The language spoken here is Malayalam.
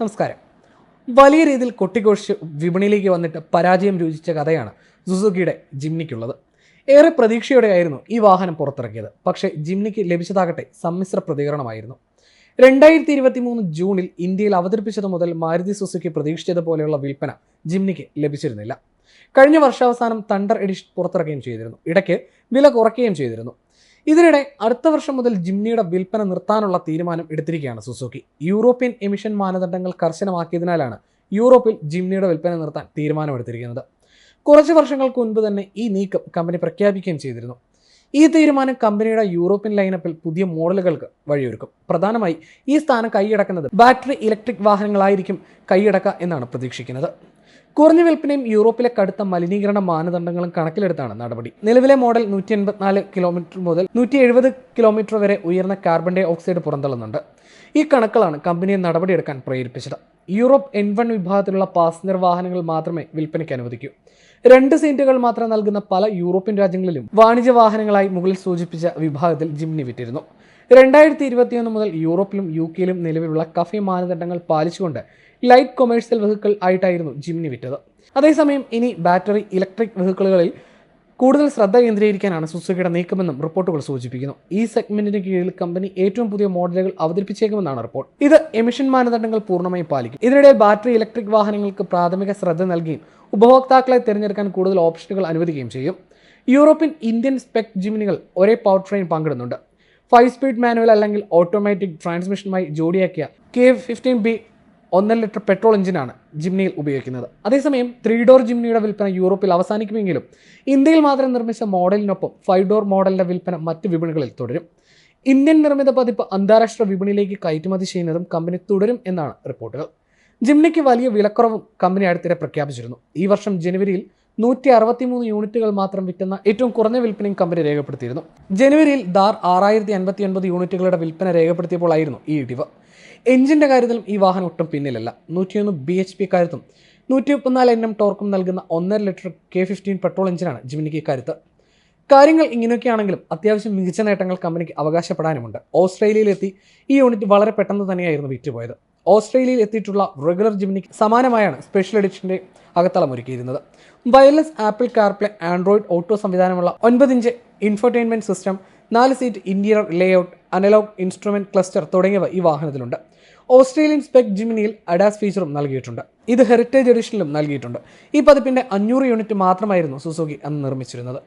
നമസ്കാരം. വലിയ രീതിയിൽ കൊട്ടിഘോഷിച്ച് വിപണിയിലേക്ക് വന്നിട്ട് പരാജയം രൂചിച്ച കഥയാണ് സുസുക്കിയുടെ ജിംനിക്കുള്ളത്. ഏറെ പ്രതീക്ഷയോടെ ആയിരുന്നു ഈ വാഹനം പുറത്തിറക്കിയത്. പക്ഷേ ജിംനിക്ക് ലഭിച്ചതാകട്ടെ സമ്മിശ്ര പ്രതികരണമായിരുന്നു. രണ്ടായിരത്തി ഇരുപത്തി മൂന്ന് ജൂണിൽ ഇന്ത്യയിൽ അവതരിപ്പിച്ചത് മുതൽ മാരുതി സുസുക്കി പ്രതീക്ഷിച്ചതുപോലെയുള്ള വിൽപ്പന ജിംനിക്ക് ലഭിച്ചിരുന്നില്ല. കഴിഞ്ഞ വർഷാവസാനം തണ്ടർ എഡിഷൻ പുറത്തിറക്കുകയും ചെയ്തിരുന്നു. ഇടയ്ക്ക് വില കുറയ്ക്കുകയും ചെയ്തിരുന്നു. ഇതിനിടെ അടുത്ത വർഷം മുതൽ ജിംനിയുടെ വിൽപ്പന നിർത്താനുള്ള തീരുമാനം എടുത്തിരിക്കുകയാണ് സുസുക്കി. യൂറോപ്യൻ എമിഷൻ മാനദണ്ഡങ്ങൾ കർശനമാക്കിയതിനാലാണ് യൂറോപ്പിൽ ജിംനിയുടെ വിൽപ്പന നിർത്താൻ തീരുമാനമെടുത്തിരിക്കുന്നത്. കുറച്ച് വർഷങ്ങൾക്ക് മുൻപ് തന്നെ ഈ നീക്കം കമ്പനി പ്രഖ്യാപിക്കുകയും ചെയ്തിരുന്നു. ഈ തീരുമാനം കമ്പനിയുടെ യൂറോപ്യൻ ലൈനപ്പിൽ പുതിയ മോഡലുകൾക്ക് വഴിയൊരുക്കും. പ്രധാനമായി ഈ സ്ഥാനം കൈയടക്കുന്നത് ബാറ്ററി ഇലക്ട്രിക് വാഹനങ്ങളായിരിക്കും കൈയടക്കുക എന്നാണ് പ്രതീക്ഷിക്കുന്നത്. കുറഞ്ഞ വിൽപ്പനയും യൂറോപ്പിലെ കടുത്ത മലിനീകരണ മാനദണ്ഡങ്ങളും കണക്കിലെടുത്താണ് നടപടി. നിലവിലെ മോഡൽ നൂറ്റി എൺപത്തിനാല് കിലോമീറ്റർ മുതൽ നൂറ്റി എഴുപത് കിലോമീറ്റർ വരെ ഉയർന്ന കാർബൺ ഡൈ ഓക്സൈഡ് പുറന്തള്ളുന്നുണ്ട്. ഈ കണക്കുകളാണ് കമ്പനിയെ നടപടിയെടുക്കാൻ പ്രേരിപ്പിച്ചത്. യൂറോപ്പ് എൻ വൺ വിഭാഗത്തിലുള്ള പാസഞ്ചർ വാഹനങ്ങൾ മാത്രമേ വിൽപ്പനയ്ക്ക് അനുവദിക്കൂ. രണ്ട് സീറ്റുകൾ മാത്രം നൽകുന്ന പല യൂറോപ്യൻ രാജ്യങ്ങളിലും വാണിജ്യ വാഹനങ്ങളായി മുകളിൽ സൂചിപ്പിച്ച വിഭാഗത്തിൽ ജിംനി വിറ്റിരുന്നു. രണ്ടായിരത്തി ഇരുപത്തിയൊന്ന് മുതൽ യൂറോപ്പിലും യു കെയിലും നിലവിലുള്ള കഫേ മാനദണ്ഡങ്ങൾ പാലിച്ചുകൊണ്ട് ലൈറ്റ് കൊമേഴ്സ്യൽ വെഹിക്കിൾ ആയിട്ടായിരുന്നു ജിംനി വിറ്റത്. അതേസമയം ഇനി ബാറ്ററി ഇലക്ട്രിക് വെഹിക്കിളുകളിൽ കൂടുതൽ ശ്രദ്ധ കേന്ദ്രീകരിക്കാനാണ് സുസുക്കിയുടെ നീക്കമെന്നും റിപ്പോർട്ടുകൾ സൂചിപ്പിക്കുന്നു. ഈ സെഗ്മെന്റിന് കീഴിൽ കമ്പനി ഏറ്റവും പുതിയ മോഡലുകൾ അവതരിപ്പിച്ചേക്കുമെന്നാണ് റിപ്പോർട്ട്. ഇത് എമിഷൻ മാനദണ്ഡങ്ങൾ പൂർണമായും പാലിക്കും. ഇതിനിടെ ബാറ്ററി ഇലക്ട്രിക് വാഹനങ്ങൾക്ക് പ്രാഥമിക ശ്രദ്ധ നൽകുകയും ഉപഭോക്താക്കളെ തിരഞ്ഞെടുക്കാൻ കൂടുതൽ ഓപ്ഷനുകൾ അനുവദിക്കുകയും ചെയ്യും. യൂറോപ്യൻ ഇന്ത്യൻ സ്പെക് ജിമിനികൾ ഒരേ പവർ ട്രെയിൻ പങ്കിടുന്നുണ്ട്. ഫൈവ് സ്പീഡ് മാനുവൽ അല്ലെങ്കിൽ ഓട്ടോമാറ്റിക് ട്രാൻസ്മിഷനുമായി ജോഡിയാക്കിയ കെ ഫിഫ്റ്റീൻ ബി ഒന്നര ലിറ്റർ പെട്രോൾ എഞ്ചിനാണ് ജിംനിയിൽ ഉപയോഗിക്കുന്നത്. അതേസമയം ത്രീ ഡോർ ജിംനിയുടെ വിൽപ്പന യൂറോപ്പിൽ അവസാനിക്കുമെങ്കിലും ഇന്ത്യയിൽ മാത്രം നിർമ്മിച്ച മോഡലിനൊപ്പം ഫൈവ് ഡോർ മോഡലിന്റെ വിൽപ്പന മറ്റ് വിപണികളിൽ തുടരും. ഇന്ത്യൻ നിർമ്മിത പതിപ്പ് അന്താരാഷ്ട്ര വിപണിയിലേക്ക് കയറ്റുമതി ചെയ്യുന്നതും കമ്പനി തുടരും എന്നാണ് റിപ്പോർട്ടുകൾ. ജിംനിക്ക് വലിയ വിലക്കുറവും കമ്പനി അടുത്തിടെ പ്രഖ്യാപിച്ചിരുന്നു. ഈ വർഷം ജനുവരിയിൽ നൂറ്റി അറുപത്തിമൂന്ന് യൂണിറ്റുകൾ മാത്രം വിറ്റുന്ന ഏറ്റവും കുറഞ്ഞ വിൽപ്പനയും കമ്പനി രേഖപ്പെടുത്തിയിരുന്നു. ജനുവരിയിൽ ദാർ ആറായിരത്തി അൻപത്തി ഒൻപത് യൂണിറ്റുകളുടെ വിൽപ്പന രേഖപ്പെടുത്തിയപ്പോഴായിരുന്നു ഈ ഇടിവ്. എഞ്ചിന്റെ കാര്യത്തിലും ഈ വാഹനം ഒട്ടും പിന്നിലല്ല. നൂറ്റിയൊന്ന് ബി എച്ച് പി കാര്യത്തും നൂറ്റി മുപ്പത്തിനാല് എൻ എം ടോർക്കും നൽകുന്ന ഒന്നര ലിറ്റർ കെ ഫിഫ്റ്റീൻ പെട്രോൾ എഞ്ചിനാണ് ജിമിനിക്ക് കരുത്ത് കാര്യങ്ങൾ ഇങ്ങനെയൊക്കെയാണെങ്കിലും അത്യാവശ്യം മികച്ച നേട്ടങ്ങൾ കമ്പനിക്ക് അവകാശപ്പെടാനുമുണ്ട്. ഓസ്ട്രേലിയയിലെത്തി ഈ യൂണിറ്റ് വളരെ പെട്ടെന്ന് തന്നെയായിരുന്നു വിറ്റുപോയത്. ഓസ്ട്രേലിയയിൽ എത്തിയിട്ടുള്ള റെഗുലർ ജിമിനിക്ക് സമാനമായാണ് സ്പെഷ്യൽ എഡിഷന്റെ അകത്തളം ഒരുക്കിയിരുന്നത് wireless Apple CarPlay Android Auto സംവിധാനമുള്ള ഒൻപത് ഇഞ്ച് ഇൻഫർടൈൻമെന്റ് സിസ്റ്റം നാല് seat interior layout analogue instrument cluster തുടങ്ങിയവ ഈ വാഹനത്തിലുണ്ട്. ഓസ്ട്രേലിയൻ സ്പെക് ജിമിനിയിൽ അഡാസ് ഫീച്ചറും നൽകിയിട്ടുണ്ട്. ഇത് ഹെറിറ്റേജ് എഡിഷനിലും നൽകിയിട്ടുണ്ട്. ഈ പതിപ്പിന്റെ അഞ്ഞൂറ് യൂണിറ്റ് മാത്രമായിരുന്നു സുസുക്കി അന്ന് നിർമ്മിച്ചിരുന്നത്.